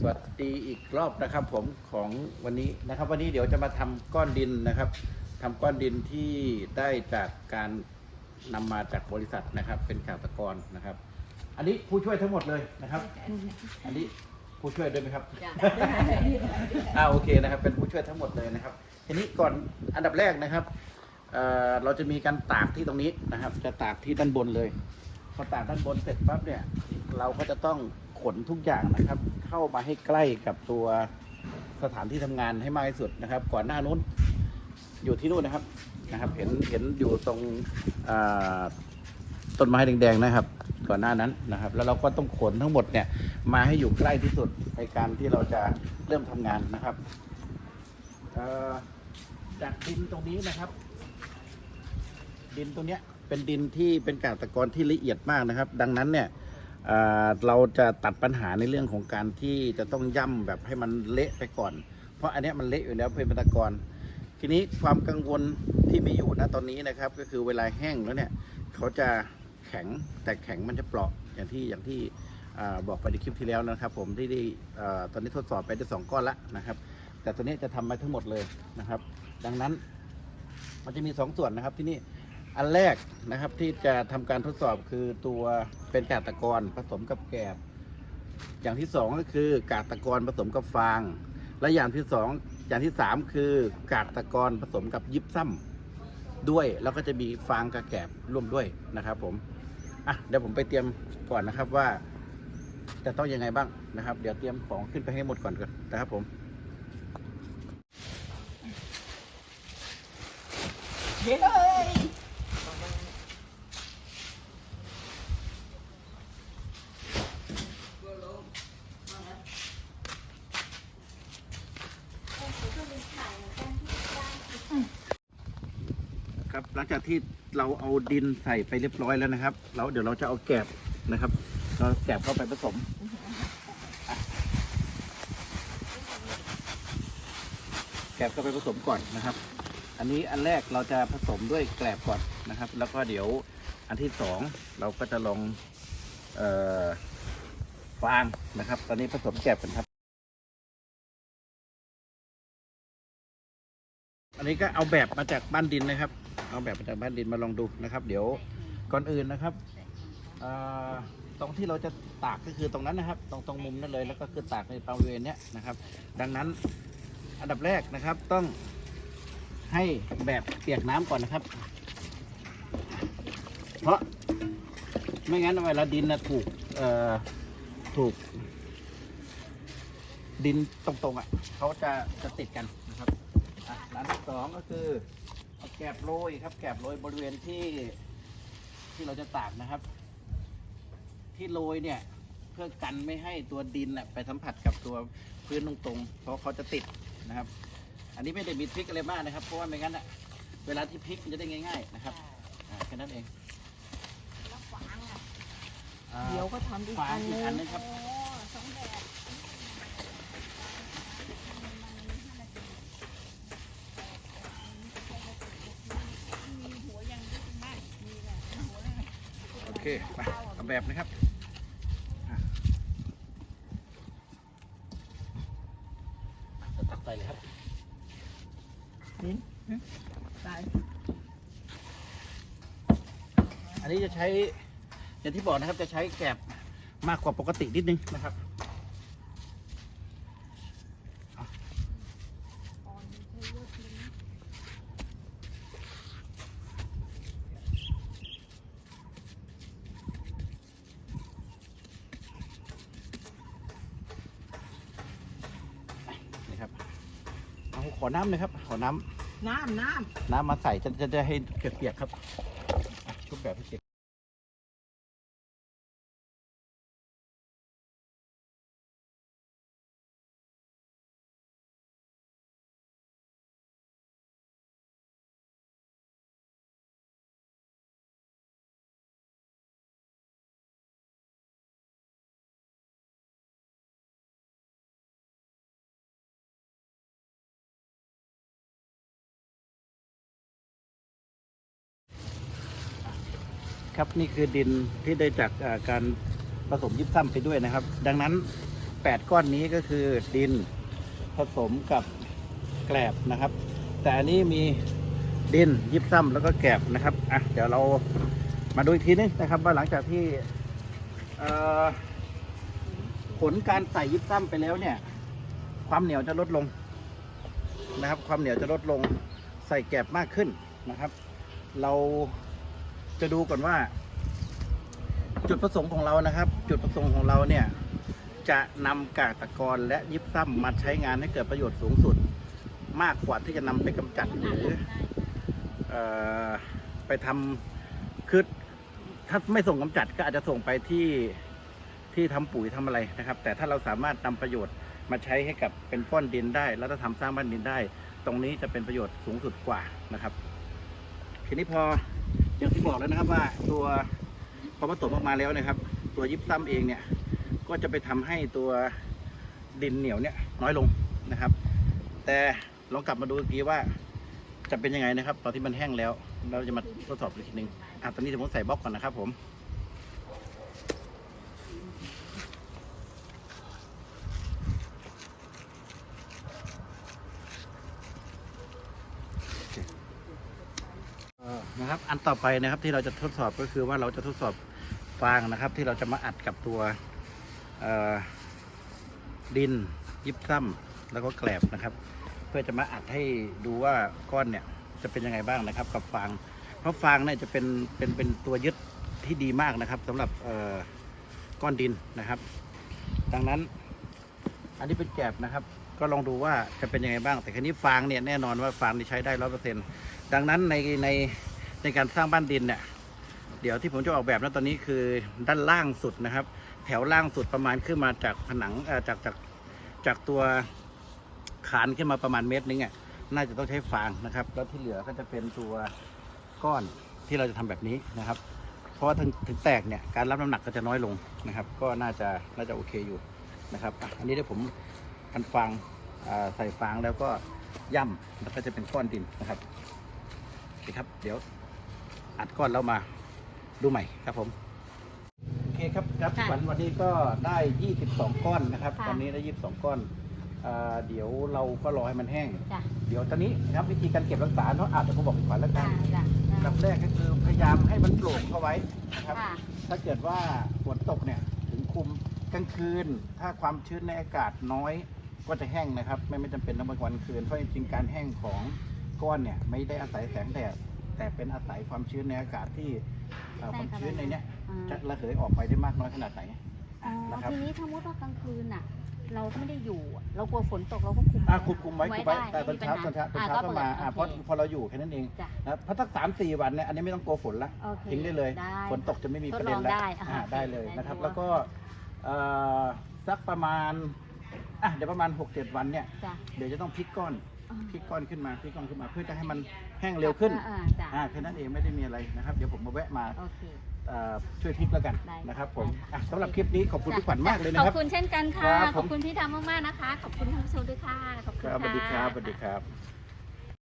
สวัสดีอีกรอบนะครับ ผมของวันนี้นะครับ วันนี้เดี๋ยวจะมาทำก้อนดินนะครับทำก้อนดินที่ได้จากการนำมาจากบริษัทนะครับ เป็นข่าวตะกรนะครับ อันนี้ผู้ช่วยทั้งหมดเลยนะครับ อันนี้ผู้ช่วยด้วยไหมครับจ้ะอ่าโอเคนะครับ เป็นผู้ช่วยทั้งหมดเลยนะครับ ทีนี้ก่อนอันดับแรกนะครับเอ่อเราจะมีการตากที่ตรงนี้นะครับ จะตากที่ด้านบนเลยพอตากด้านบนเสร็จปั๊บเนี่ย เราก็จะต้อง ขนทุกอย่างนะครับ เข้ามาให้ใกล้กับตัวสถานที่ทำงานให้มากที่สุดนะครับ ก่อนหน้านู้นอยู่ที่นู่นนะครับนะครับ เห็นเห็นอยู่ตรงต้นไม้แดงๆนะครับ ก่อนหน้านั้นนะครับ แล้วเราก็ต้องขนทั้งหมดเนี่ย มาให้อยู่ใกล้ที่สุดในการที่เราจะเริ่มทำงานนะครับจากดินตรงนี้นะครับ ดินตรงเนี้ยเป็นดินที่เป็นกากตะกอนที่ละเอียดมากนะครับ ดังนั้นเนี่ย เราจะตัดปัญหาในเรื่องของการที่จะต้องย่ำแบบให้มันเละไปก่อน เพราะอันนี้มันเละอยู่แล้วเป็นตะกอนทีนี้ความกังวลที่มีอยู่นะตอนนี้นะครับ ก็คือเวลาแห้งแล้วเนี่ยเขาจะแข็งแต่แข็งมันจะเปราะอย่างที่อย่างที่อบอกไปในคลิปที่แล้วนะครับ ผมที่ได้ตอนนี้ทดสอบไปได้สองก้อนละนะครับ แต่ตัวนี้จะทำมาทั้งหมดเลยนะครับ ดังนั้นมันจะมีสองส่วนนะครับที่นี่ อันแรกนะครับที่จะทำการทดสอบคือตัวเป็นกากตะกอนผสมกับแกบ อย่างที่สองก็คือกากตะกอนผสมกับฟาง และอย่างที่สองอย่างที่สามคือกากตะกอนผสมกับยิบซ้ำด้วย แล้วก็จะมีฟางกับแกบร่วมด้วยนะครับ ผมอะเดี๋ยวผมไปเตรียมก่อนนะครับว่า จะต้องยังไงบ้างนะครับ เดี๋ยวเตรียมของขึ้นไปให้หมดก่อนก่อนนะครับผมเฮ้ย ครับห ลังจากที่เราเอาดินใส่ไปเรียบร้อยแล้วนะครับแล้วเดี๋ยวเราจะเอาแกบนะครับ เราแกบเข้าไปผสมแกบเข้าไปผสมก่อนนะครับ อันนี้อันแรกเราจะผสมด้วยแกลบก่อนนะครับ แล้วก็เดี๋ยวอันที่สองเราก็จะลองเอ่อฟางนะครับ ตอนนี้ผสมแกลบกันครับ อันนี้ก็เอาแบบมาจากบ้านดินนะครับ เอาแบบมาจากบ้านดินมาลองดูนะครับ เดี๋ยวก่อนอื่นนะครับตรงที่เราจะตากก็คือตรงนั้นนะครับ ตรงตรงมุมนั่นเลยแล้วก็คือตากในบริเวณเนี้ยนะครับ ดังนั้นอันดับแรกนะครับต้องให้แบบเปียกน้ำก่อนนะครับ เพราะไม่งั้นเวลาดินนะถูกถูก ดินตรงๆอะเขาจะจะติดกันนะครับอะร้านที่สองก็คือ แกบโรยครับ แกบโรยบริเวณที่ที่เราจะตากนะครับ ที่โรยเนี่ย เพื่อกันไม่ให้ตัวดินน่ะไปสัมผัสกับตัวพื้นตรงๆ เพราะเขาจะติดนะครับ อันนี้ไม่ได้มีทริคอะไรมากนะครับ เพราะว่าไม่งั้นอะเวลาที่พลิกมันจะได้ง่าย ๆ นะครับอ่าแค่นั้นเองอ่าเดี๋ยวก็ทำอีกฟางอันอีนึกงอันนึงครับ โอเค ไปเอาแบบนะครับอะจะตักใส่เลยครับลิ้นตายอันนี้จะใช้อย่างที่บอกนะครับจะใช้แกบมากกว่าปกตินิดนึงนะครับ นี่ครับ เอา ขอน้ำเลยครับ ขอน้ำน้ำน้น้ำมาใส่จะจะจะให้เปียกๆครับอะชุบแบบให้เปีย ครับ นี่คือดินที่ได้จากการผสมยิบซ้ำไปด้วยนะครับ ดังนั้นแปดก้อนนี้ก็คือดินผสมกับแกลบนะครับ แต่อันนี้มีดินยิบซ้ำแล้วก็แกลบนะครับอะเดี๋ยวเรามาดูอีกทีนึงนะครับ ว่าหลังจากที่ผลการใส่ยิบซ้ำไปแล้วเนี่ย ความเหนียวจะลดลงนะครับ ความเหนียวจะลดลงใส่แกลบมากขึ้นนะครับ เรา จะดูก่อนว่า จุดประสงค์ของเรานะครับ จุดประสงค์ของเราเนี่ย จะนำกากตะกอนและยิบซ้ำมาใช้งานให้เกิดประโยชน์สูงสุด มากกว่าที่จะนำไปกำจัดหรือเออไปทำคือถ้าไม่ส่งกำจัดก็อาจจะส่งไปที่ที่ทำปุ๋ยทำอะไรนะครับ แต่ถ้าเราสามารถนำประโยชน์มาใช้ให้กับเป็นก้อนดินได้ แล้วถ้าทำสร้างบ้านดินได้ ตรงนี้จะเป็นประโยชน์สูงสุดกว่านะครับ ทีนี้พอ อย่างที่บอกแล้วนะครับว่าตัวพอผสมออกมาแล้วนะครับ ตัวยิบซ้ำเองเนี่ยก็จะไปทำให้ตัวดินเหนียวเนี่ยน้อยลงนะครับ แต่ลองกลับมาดูอีกทีว่าจะเป็นยังไงนะครับ ตอนที่มันแห้งแล้ว เราจะมาทดสอบอีกทีหนึ่งอะตอนนี้ผมใส่บล็อกก่อนนะครับผม นะครับ อันต่อไปนะครับที่เราจะทดสอบก็คือว่าเราจะทดสอบฟางนะครับ ที่เราจะมาอัดกับตัวดินยิบซ้ำแล้วก็แกลบนะครับ เพื่อจะมาอัดให้ดูว่าก้อนเนี่ยจะเป็นยังไงบ้างนะครับ กับฟาง เพราะฟางเนี่ยจะเป็นเป็นเป็นตัวยึดที่ดีมากนะครับสำหรับก้อนดินนะครับ ดังนั้นอันนี้เป็นแกลบนะครับ ก็ลองดูว่าจะเป็นยังไงบ้าง แต่คราวนี้ฟางเนี่ยแน่นอนว่าฟางนี่ใช้ได้ร้อยเปอร์เซ็นต์ดังนั้นในใน ในการสร้างบ้านดินเนี่ยเดี๋ยวที่ผมจะออกแบบนั้นตอนนี้คือด้านล่างสุดนะครับ แถวล่างสุดประมาณขึ้นมาจากผนังจากจากจากตัวขานขึ้นมาประมาณเมตรนึงอะน่าจะต้องใช้ฟางนะครับ แล้วที่เหลือก็จะเป็นตัวก้อนที่เราจะทำแบบนี้นะครับ เพราะว่าถึงถึงแตกเนี่ยการรับน้ำหนักก็จะน้อยลงนะครับ ก็น่าจะน่าจะโอเคอยู่นะครับ อันนี้เดี๋ยวผมพันฟางใส่ฟางแล้วก็ย่ำแล้วก็จะเป็นก้อนดินนะครับโอเคครับ เดี๋ยว อัดก้อนแล้วมาดูใหม่ครับผมโอเคครับครับค่ะวันวันนี้ก็ได้ 22 ก้อนนะครับค่ะตอนนี้ได้ 22 ก้อนอ่าเดี๋ยวเราก็รอให้มันแห้ง จ้ะเดี๋ยวตอนนี้นะครับวิธีการเก็บรักษาเนาะอาจจะผมบอกอีกก่อนแล้วกัจ้ะนจ้ะอันดับแรกก็คือพยายามให้มันโปร่งเข้าไว้นะครับ ค่ะ ถ้าเกิดว่าฝนตกเนี่ยถึงคุมกลางคืน ถ้าความชื้นในอากาศน้อยก็จะแห้งนะครับ ไม่ไม่จำเป็นต้องเป็นวันคืนเพราะจริงๆการแห้งของก้อนเนี่ยไม่ได้อาศัยแสงแดด แต่เป็นอาศัยความชื้นในอากาศที่เอ่อความชื้นในเนี้ยอ่าจะระเหยออกไปได้มากน้อยขนาดไหน อ๋อนะครับ ทีนี้ถ้ามุติว่ากลางคืนน่ะ เราไม่ได้อยู่อะเรากลัวฝนตกเราก็คุมอะคุมคุมไว้คุมไว้ด้แต่ตอนเช้าตอนเช้าตอนเช้าก็มาอะเพราะโอเคพอเราอยู่แค่นั้นเองจ้ะนะเพราะสักสามสี่วันเนี่ยอันนี้ไม่ต้องกลัวฝนละ โอเคทิ้งได้เลย ได้ฝนตกจะไม่มีทปดระลเด็อนงแล้วได้อ่าโอเคได้เลยนะครับได้แล้วก็เอ่อสักประมาณอะเดี๋ยวประมาณ 6-7 วันเนี่ย จ้ะ เดี๋ยวจะต้องพลิกก้อนอ่า พลิกก้อนขึ้นมาพลิกก้อนขึ้นมา เพื่อจะให้มันแห้งเร็วขึ้นอ่าจ้ะอ่าแค่นั้นเองไม่ได้มีอะไรนะครับ เดี๋ยวผมมาแวะมาโอเค เอ่อช่วยพลิกแล้วกันได้นะครับผมได้ค่ะ อะสำหรับคลิปนี้ขอบคุณพี่ขวัญมากเลยนะขคอรับบคุณเช่นกันค่ะ ครับผม ขอบคุณพี่ทำมากๆนะคะ ขอบคุณท่านผู้ชมด้วยค่ะ ขอบคุณครับสวัสดีครับะสวัสดีครับ